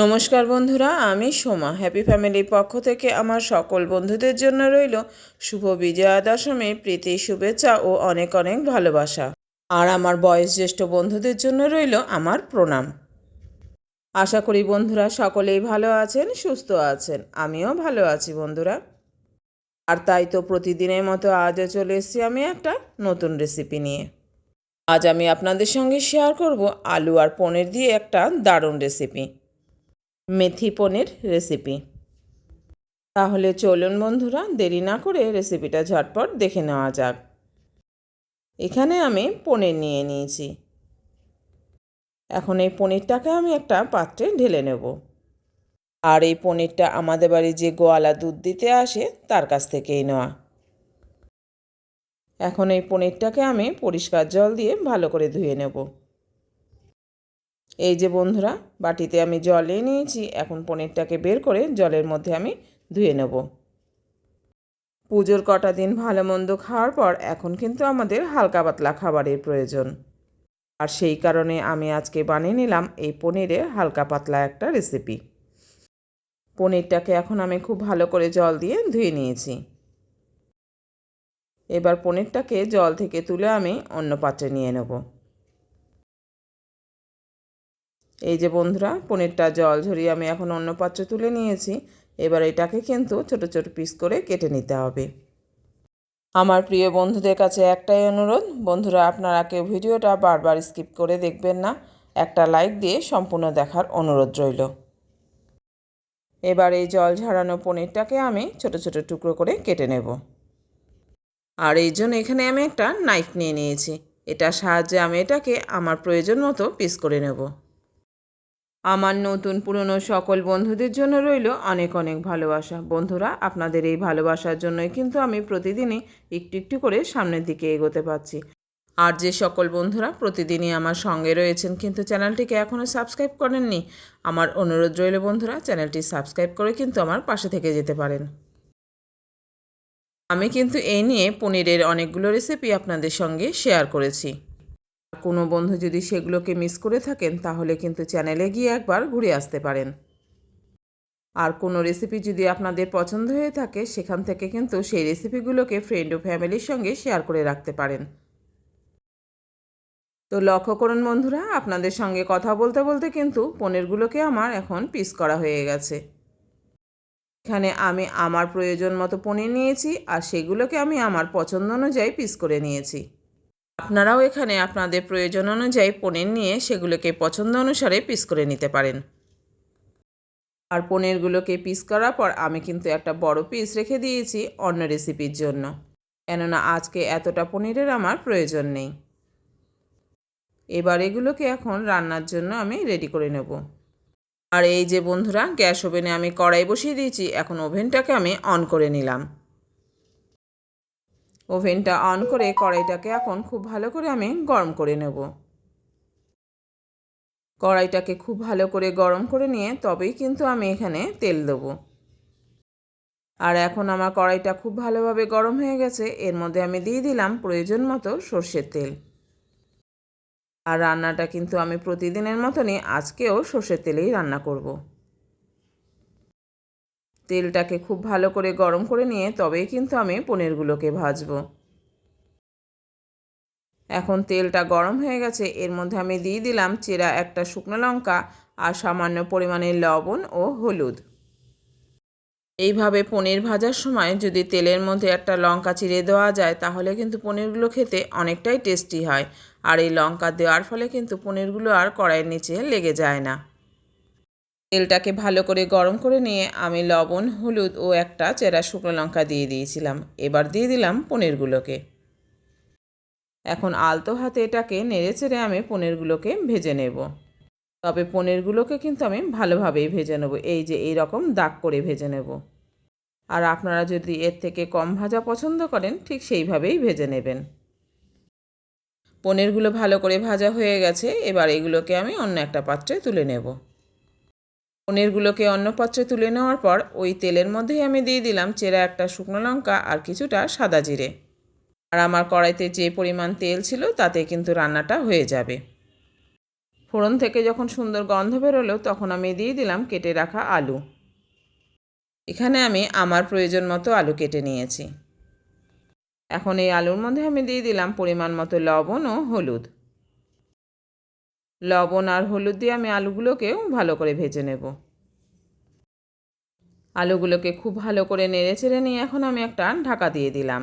নমস্কার বন্ধুরা, আমি সোমা। হ্যাপি ফ্যামিলির পক্ষ থেকে আমার সকল বন্ধুদের জন্য রইল শুভ বিজয়া দশমীর প্রীতি, শুভেচ্ছা ও অনেক অনেক ভালোবাসা। আর আমার বয়োজ্যেষ্ঠ বন্ধুদের জন্য রইল আমার প্রণাম। আশা করি বন্ধুরা সকলেই ভালো আছেন, সুস্থ আছেন। আমিও ভালো আছি বন্ধুরা। আর তাই তো প্রতিদিনের মতো আজও চলে এসেছি আমি একটা নতুন রেসিপি নিয়ে। আজ আমি আপনাদের সঙ্গে শেয়ার করব আলু আর পনির দিয়ে একটা দারুণ রেসিপি মেথি পনির রেসিপি তাহলে চলুন বন্ধুরা, দেরি না করে রেসিপিটা ঝটপট দেখে নেওয়া যাক। এখানে আমি পনির নিয়ে নিয়েছি। এখন এই পনিরটাকে আমি একটা পাত্রে ঢেলে নেব। আর এই পনিরটা আমাদের বাড়ি যে গোয়ালা দুধ দিতে আসে, তার কাছ থেকেই নেওয়া। এখন এই পনিরটাকে আমি পরিষ্কার জল দিয়ে ভালো করে ধুয়ে নেব। এই যে বন্ধুরা, বাটিতে আমি জল নিয়ে নিয়েছি, এখন পনিরটাকে বের করে জলের মধ্যে আমি ধুয়ে নেব। পুজোর কটা দিন ভালো মন্দ খাওয়ার পর এখন কিন্তু আমাদের হালকা পাতলা খাবারের প্রয়োজন। আর সেই কারণে আমি আজকে বানিয়ে নিলাম এই পনিরের হালকা পাতলা একটা রেসিপি। পনিরটাকে এখন আমি খুব ভালো করে জল দিয়ে ধুয়ে নিয়েছি। এবার পনিরটাকে জল থেকে তুলে আমি অন্য পাত্রে নিয়ে নেব। এই যে বন্ধুরা, পনিরটা জল ঝরিয়ে আমি এখন অন্য পাত্রে তুলে নিয়েছি। এবার এটাকে কিন্তু ছোট ছোট পিস করে কেটে নিতে হবে। আমার প্রিয় বন্ধুদের কাছে একটাই অনুরোধ, বন্ধুরা আপনারা কেউ ভিডিওটা বারবার স্কিপ করে দেখবেন না। একটা লাইক দিয়ে সম্পূর্ণ দেখার অনুরোধ রইল। এবার এই জল ঝরানো পনিরটাকে আমি ছোট ছোট টুকরো করে কেটে নেব। আর এই জন্য এখানে আমি একটা নাইফ নিয়ে নিয়েছি। এটার সাহায্যে আমি এটাকে আমার প্রয়োজন মতো পিস করে নেব। আমার নতুন পুরনো সকল বন্ধুদের জন্য রইল অনেক অনেক ভালোবাসা। বন্ধুরা, আপনাদের এই ভালোবাসার জন্যই কিন্তু আমি প্রতিদিনই একটু একটু করে সামনের দিকে এগোতে পারছি। আর যে সকল বন্ধুরা প্রতিদিনই আমার সঙ্গে রয়েছেন কিন্তু চ্যানেলটিকে এখনও সাবস্ক্রাইব করেননি, আমার অনুরোধ রইল বন্ধুরা চ্যানেলটি সাবস্ক্রাইব করে কিন্তু আমার পাশে থেকে যেতে পারেন। আমি কিন্তু এই নিয়ে পনিরের অনেকগুলো রেসিপি আপনাদের সঙ্গে শেয়ার করেছি। কোনো বন্ধু যদি সেগুলোকে মিস করে থাকেন, তাহলে কিন্তু চ্যানেলে গিয়ে একবার ঘুরে আসতে পারেন। আর কোনো রেসিপি যদি আপনাদের পছন্দ হয়ে থাকে, সেখান থেকে কিন্তু সেই রেসিপিগুলোকে ফ্রেন্ড ও ফ্যামিলির সঙ্গে শেয়ার করে রাখতে পারেন। তো লক্ষ্য করুন বন্ধুরা, আপনাদের সঙ্গে কথা বলতে বলতে কিন্তু পনিরগুলোকে আমার এখন পিস করা হয়ে গেছে। এখানে আমি আমার প্রয়োজন মতো পনির নিয়েছি, আর সেগুলোকে আমি আমার পছন্দ অনুযায়ী পিস করে নিয়েছি। আপনারাও এখানে আপনাদের প্রয়োজন অনুযায়ী পনির নিয়ে সেগুলোকে পছন্দ অনুসারে পিস করে নিতে পারেন। আর পনিরগুলোকে পিস করার পর আমি কিন্তু একটা বড় পিস রেখে দিয়েছি অন্য রেসিপির জন্য। কেননা আজকে এতটা পনিরের আমার প্রয়োজন নেই। এবার এগুলোকে এখন রান্নার জন্য আমি রেডি করে নেব। আর এই যে বন্ধুরা, গ্যাস ওভেনে আমি কড়াই বসিয়ে দিয়েছি, এখন ওভেনটাকে আমি অন করে নিলাম। ওভেনটা অন করে কড়াইটাকে এখন খুব ভালো করে আমি গরম করে নেব। কড়াইটাকে খুব ভালো করে গরম করে নিয়ে তবেই কিন্তু আমি এখানে তেল দেবো। আর এখন আমার কড়াইটা খুব ভালোভাবে গরম হয়ে গেছে, এর মধ্যে আমি দিয়ে দিলাম প্রয়োজন মতো সর্ষের তেল। আর রান্নাটা কিন্তু আমি প্রতিদিনের মতনই আজকেও সর্ষের তেলেই রান্না করব। তেলটাকে খুব ভালো করে গরম করে নিয়ে তবেই কিন্তু আমি পনিরগুলোকে ভাজবো। এখন তেলটা গরম হয়ে গেছে, এর মধ্যে আমি দিয়ে দিলাম চেরা একটা শুকনো লঙ্কা আর সামান্য পরিমাণের লবণ ও হলুদ। এইভাবে পনির ভাজার সময় যদি তেলের মধ্যে একটা লঙ্কা চিড়ে দেওয়া যায়, তাহলে কিন্তু পনিরগুলো খেতে অনেকটাই টেস্টি হয়। আর এই লঙ্কা দেওয়ার ফলে কিন্তু পনিরগুলো আর কড়াইয়ের নিচে লেগে যায় না। তেলটাকে ভালো করে গরম করে নিয়ে আমি লবণ, হলুদ ও একটা চেরা শুকনো লঙ্কা দিয়ে দিয়েছিলাম। এবার দিয়ে দিলাম পনিরগুলোকে। এখন আলতো হাতে এটাকে নেড়ে চেড়ে আমি পনিরগুলোকে ভেজে নেব। তবে পনিরগুলোকে কিন্তু আমি ভালোভাবেই ভেজে নেব, এই যে এই রকম দাগ করে ভেজে নেব। আর আপনারা যদি এর থেকে কম ভাজা পছন্দ করেন, ঠিক সেইভাবেই ভেজে নেবেন। পনিরগুলো ভালো করে ভাজা হয়ে গেছে, এবার এগুলোকে আমি অন্য একটা পাত্রে তুলে নেব। পনিরগুলোকে অন্য পাত্রে তুলে নেওয়ার পর ওই তেলের মধ্যেই আমি দিয়ে দিলাম চেরা একটা শুকনো লঙ্কা আর কিছুটা সাদা জিরে। আর আমার কড়াইতে যে পরিমাণ তেল ছিল তাতে কিন্তু রান্নাটা হয়ে যাবে। ফোড়ন থেকে যখন সুন্দর গন্ধ বেরোলো, তখন আমি দিয়ে দিলাম কেটে রাখা আলু। এখানে আমি আমার প্রয়োজন মতো আলু কেটে নিয়েছি। এখন এই আলুর মধ্যে আমি দিয়ে দিলাম পরিমাণ মতো লবণ ও হলুদ। লবণ আর হলুদ দিয়ে আমি আলুগুলোকেও ভালো করে ভেজে নেব। আলুগুলোকে খুব ভালো করে নেড়ে চেড়ে নিয়ে এখন আমি একটা ঢাকা দিয়ে দিলাম।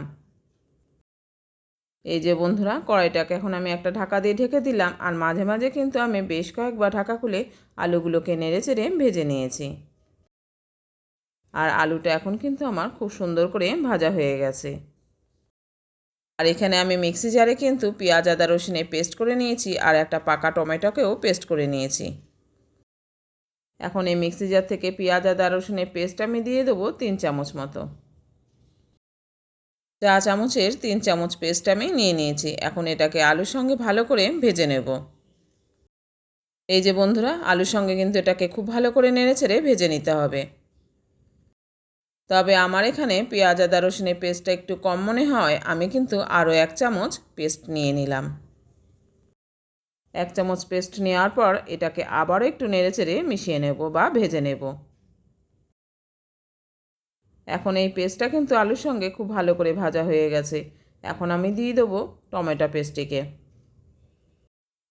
এই যে বন্ধুরা, কড়াইটাকে এখন আমি একটা ঢাকা দিয়ে ঢেকে দিলাম আর মাঝে মাঝে কিন্তু আমি বেশ কয়েকবার ঢাকা খুলে আলুগুলোকে নেড়ে চেড়ে ভেজে নিয়েছি। আর আলুটা এখন কিন্তু আমার খুব সুন্দর করে ভাজা হয়ে গেছে। আর এখানে আমি মিক্সি জারে কিন্তু পেঁয়াজ, আদা, রসুনে পেস্ট করে নিয়েছি আর একটা পাকা টমেটোকেও পেস্ট করে নিয়েছি। এখন এই মিক্সি জার থেকে পেঁয়াজ, আদা রসুনের পেস্ট আমি দিয়ে দেবো তিন চামচ মতো। চা চামচের তিন চামচ পেস্ট আমি নিয়ে নিয়েছি। এখন এটাকে আলুর সঙ্গে ভালো করে ভেজে নেব। এই যে বন্ধুরা, আলুর সঙ্গে কিন্তু এটাকে খুব ভালো করে নেড়ে ছেড়ে ভেজে নিতে হবে। তবে আমার এখানে পেঁয়াজ, আদা, রসুনের পেস্টটা একটু কম মনে হয়, আমি কিন্তু আরও এক চামচ পেস্ট নিয়ে নিলাম। এক চামচ পেস্ট নেওয়ার পর এটাকে আবারও একটু নেড়ে চেড়ে মিশিয়ে নেব বা ভেজে নেব। এখন এই পেস্টটা কিন্তু আলুর সঙ্গে খুব ভালো করে ভাজা হয়ে গেছে। এখন আমি দিয়ে দেবো টমেটো পেস্টটিকে।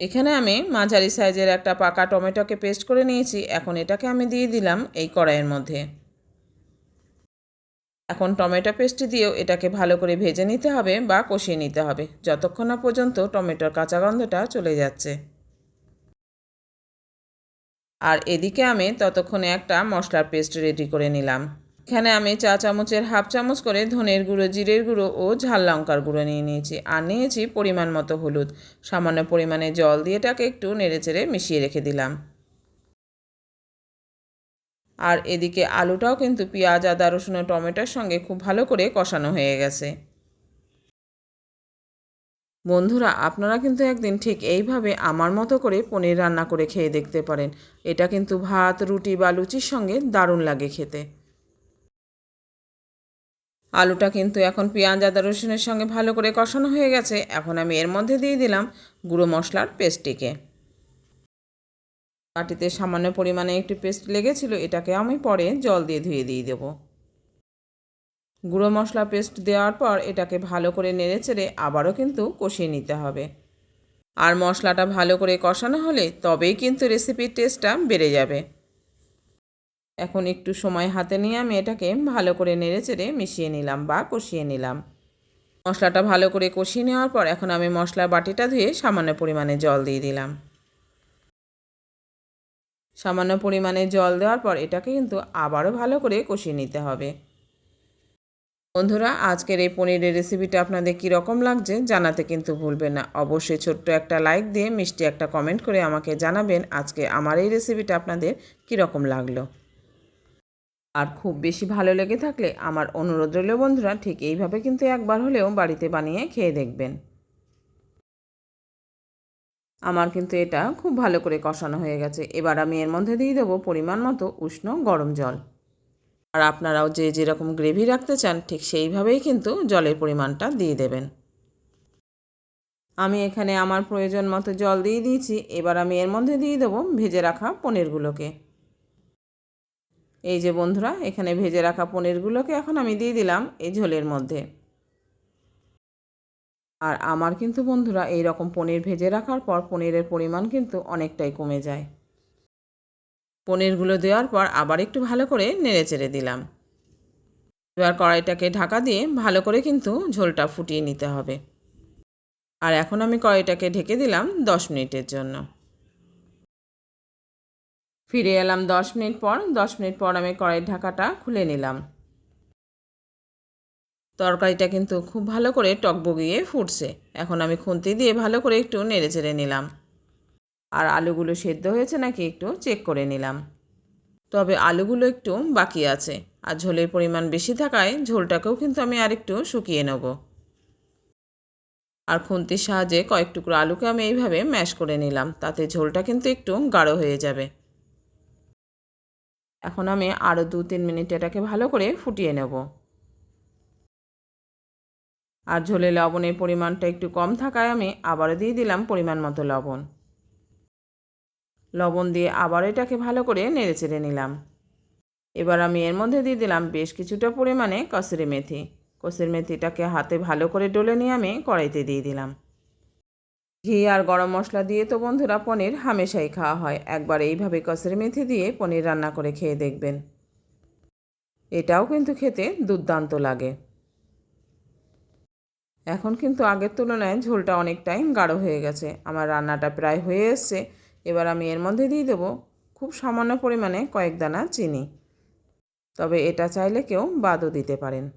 এখানে আমি মাঝারি সাইজের একটা পাকা টমেটোকে পেস্ট করে নিয়েছি। এখন এটাকে আমি দিয়ে দিলাম এই কড়াইয়ের মধ্যে। এখন টমেটো পেস্ট দিয়েও এটাকে ভালো করে ভেজে নিতে হবে বা কষিয়ে নিতে হবে। যতক্ষণ না পর্যন্ত টমেটোর কাঁচা গন্ধটা চলে যাচ্ছে। আর এদিকে আমি ততক্ষণে একটা মশলার পেস্ট রেডি করে নিলাম। এখানে আমি চা চামচের হাফ চামচ করে ধনের গুঁড়ো, জিরের গুঁড়ো ও ঝাল লঙ্কার গুঁড়ো নিয়ে নিয়েছি আর নিয়েছি পরিমাণ মতো হলুদ। সামান্য পরিমাণে জল দিয়ে এটাকে একটু নেড়েচেড়ে মিশিয়ে রেখে দিলাম। আর এদিকে আলুটাও কিন্তু পেঁয়াজ, আদা, রসুন ও টমেটোর সঙ্গে খুব ভালো করে কষানো হয়ে গেছে। বন্ধুরা, আপনারা কিন্তু একদিন ঠিক এইভাবে আমার মতো করে পনির রান্না করে খেয়ে দেখতে পারেন। এটা কিন্তু ভাত, রুটি বা লুচির সঙ্গে দারুণ লাগে খেতে। আলুটা কিন্তু এখন পেঁয়াজ, আদা, রসুনের সঙ্গে ভালো করে কষানো হয়ে গেছে। এখন আমি এর মধ্যে দিয়ে দিলাম গুঁড়ো মশলার পেস্টটিকে। বাটিতে সামান্য পরিমাণে একটু পেস্ট লেগেছিল, এটাকে আমি পরে জল দিয়ে ধুয়ে দিয়ে দেব। গুঁড়ো মশলা পেস্ট দেওয়ার পর এটাকে ভালো করে নেড়ে চেড়ে আবারও কিন্তু কষিয়ে নিতে হবে। আর মশলাটা ভালো করে কষানো হলে তবেই কিন্তু রেসিপির টেস্টটা বেড়ে যাবে। এখন একটু সময় হাতে নিয়ে আমি এটাকে ভালো করে নেড়ে চেড়ে মিশিয়ে নিলাম বা কষিয়ে নিলাম। মশলাটা ভালো করে কষিয়ে নেওয়ার পর এখন আমি মশলার বাটিটা ধুয়ে সামান্য পরিমাণে জল দিয়ে দিলাম। সামান্য পরিমাণে জল দেওয়ার পর এটাকে কিন্তু আবারও ভালো করে কষিয়ে নিতে হবে। বন্ধুরা, আজকের এই পনিরের রেসিপিটা আপনাদের কীরকম লাগছে জানাতে কিন্তু ভুলবেন না। অবশ্যই ছোট্ট একটা লাইক দিয়ে মিষ্টি একটা কমেন্ট করে আমাকে জানাবেন আজকে আমার এই রেসিপিটা আপনাদের কীরকম লাগল। আর খুব বেশি ভালো লেগে থাকলে আমার অনুরোধ রইল বন্ধুরা, ঠিক এইভাবে কিন্তু একবার হলেও বাড়িতে বানিয়ে খেয়ে দেখবেন। আমার কিন্তু এটা খুব ভালো করে কষানো হয়ে গেছে। এবার আমি এর মধ্যে দিয়ে দেবো পরিমাণ মতো উষ্ণ গরম জল। আর আপনারাও যে যেরকম গ্রেভি রাখতে চান, ঠিক সেইভাবেই কিন্তু জলের পরিমাণটা দিয়ে দেবেন। আমি এখানে আমার প্রয়োজন মতো জল দিয়ে দিয়েছি। এবার আমি এর মধ্যে দিয়ে দেবো ভেজে রাখা পনিরগুলোকে। এই যে বন্ধুরা, এখানে ভেজে রাখা পনিরগুলোকে এখন আমি দিয়ে দিলাম এই ঝোলের মধ্যে। আর আমার কিন্তু বন্ধুরা এই রকম পনির ভেজে রাখার পর পনিরের পরিমাণ কিন্তু অনেকটাই কমে যায়। পনিরগুলো দেওয়ার পর আবার একটু ভালো করে নেড়ে চেড়ে দিলাম। এবার কড়াইটাকে ঢাকা দিয়ে ভালো করে কিন্তু ঝোলটা ফুটিয়ে নিতে হবে। আর এখন আমি কড়াইটাকে ঢেকে দিলাম দশ মিনিটের জন্য। ফিরে এলাম দশ মিনিট পর। দশ মিনিট পর আমি কড়াইয়ের ঢাকাটা খুলে নিলাম। তরকারিটা কিন্তু খুব ভালো করে টকবগিয়ে ফুটছে। এখন আমি খুন্তি দিয়ে ভালো করে একটু নেড়ে চেড়ে নিলাম। আর আলুগুলো সেদ্ধ হয়েছে নাকি একটু চেক করে নিলাম। তবে আলুগুলো একটু বাকি আছে আর ঝোলের পরিমাণ বেশি থাকায় ঝোলটাকেও কিন্তু আমি আরেকটু শুকিয়ে নেব। আর খুন্তির সাহায্যে কয়েক টুকরো আলুকে আমি এইভাবে ম্যাশ করে নিলাম, তাতে ঝোলটা কিন্তু একটু গাঢ় হয়ে যাবে। এখন আমি আরও দু তিন মিনিট এটাকে ভালো করে ফুটিয়ে নেব। আর ঝোলে লবণের পরিমাণটা একটু কম থাকায় আমি আবারও দিয়ে দিলাম পরিমাণ মতো লবণ। লবণ দিয়ে আবার এটাকে ভালো করে নেড়ে চেড়ে নিলাম। এবার আমি এর মধ্যে দিয়ে দিলাম বেশ কিছুটা পরিমাণে কসুরি মেথি। কসুরি মেথিটাকে হাতে ভালো করে ডলে নিয়ে আমি কড়াইতে দিয়ে দিলাম। ঘি আর গরম মশলা দিয়ে তো বন্ধুরা পনির হামেশাই খাওয়া হয়। একবার এইভাবে কসুরি মেথি দিয়ে পনির রান্না করে খেয়ে দেখবেন। এটাও কিন্তু খেতে দুর্দান্ত লাগে। এখন কিন্তু আগের তুলনায় ঝোলটা অনেকটাই গাঢ় হয়ে গেছে। আমার রান্নাটা প্রায় হয়ে এসছে। এবার আমি এর মধ্যে দিয়ে দেবো খুব সামান্য পরিমাণে কয়েক দানা চিনি। তবে এটা চাইলে কেউ বাদও দিতে পারেন।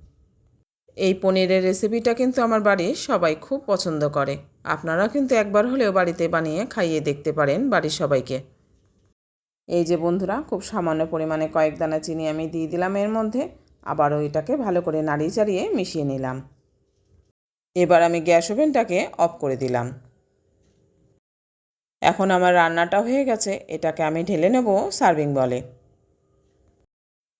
এই পনিরের রেসিপিটা কিন্তু আমার বাড়ির সবাই খুব পছন্দ করে। আপনারা কিন্তু একবার হলেও বাড়িতে বানিয়ে খাইয়ে দেখতে পারেন বাড়ির সবাইকে। এই যে বন্ধুরা, খুব সামান্য পরিমাণে কয়েক দানা চিনি আমি দিয়ে দিলাম এর মধ্যে। আবারও এটাকে ভালো করে নাড়িয়ে চাড়িয়ে মিশিয়ে নিলাম। এবার আমি গ্যাস ওভেনটাকে অফ করে দিলাম। এখন আমার রান্নাটা হয়ে গেছে, এটাকে আমি ঢেলে নেব সার্ভিং বলে।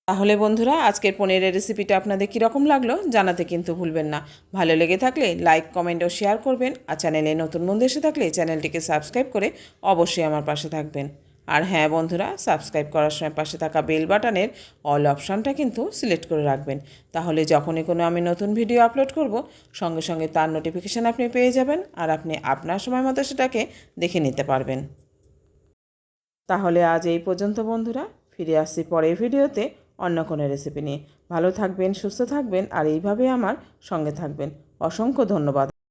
তাহলে বন্ধুরা, আজকের পনিরের রেসিপিটা আপনাদের কীরকম লাগল জানাতে কিন্তু ভুলবেন না। ভালো লেগে থাকলে লাইক, কমেন্ট ও শেয়ার করবেন। আর চ্যানেলে নতুন বন্ধু এসে থাকলে চ্যানেলটিকে সাবস্ক্রাইব করে অবশ্যই আমার পাশে থাকবেন। আর হ্যাঁ বন্ধুরা সাবস্ক্রাইব করার সময় পাশে থাকা বেল বাটনের অল অপশানটা কিন্তু সিলেক্ট করে রাখবেন। তাহলে যখনই কোনো আমি নতুন ভিডিও আপলোড করব, সঙ্গে সঙ্গে তার নোটিফিকেশান আপনি পেয়ে যাবেন আর আপনি আপনার সময় মতো সেটাকে দেখে নিতে পারবেন। তাহলে আজ এই পর্যন্ত বন্ধুরা, ফিরে আসছি পরের ভিডিওতে অন্য কোনো রেসিপি নিয়ে। ভালো থাকবেন, সুস্থ থাকবেন আর এইভাবে আমার সঙ্গে থাকবেন। অসংখ্য ধন্যবাদ।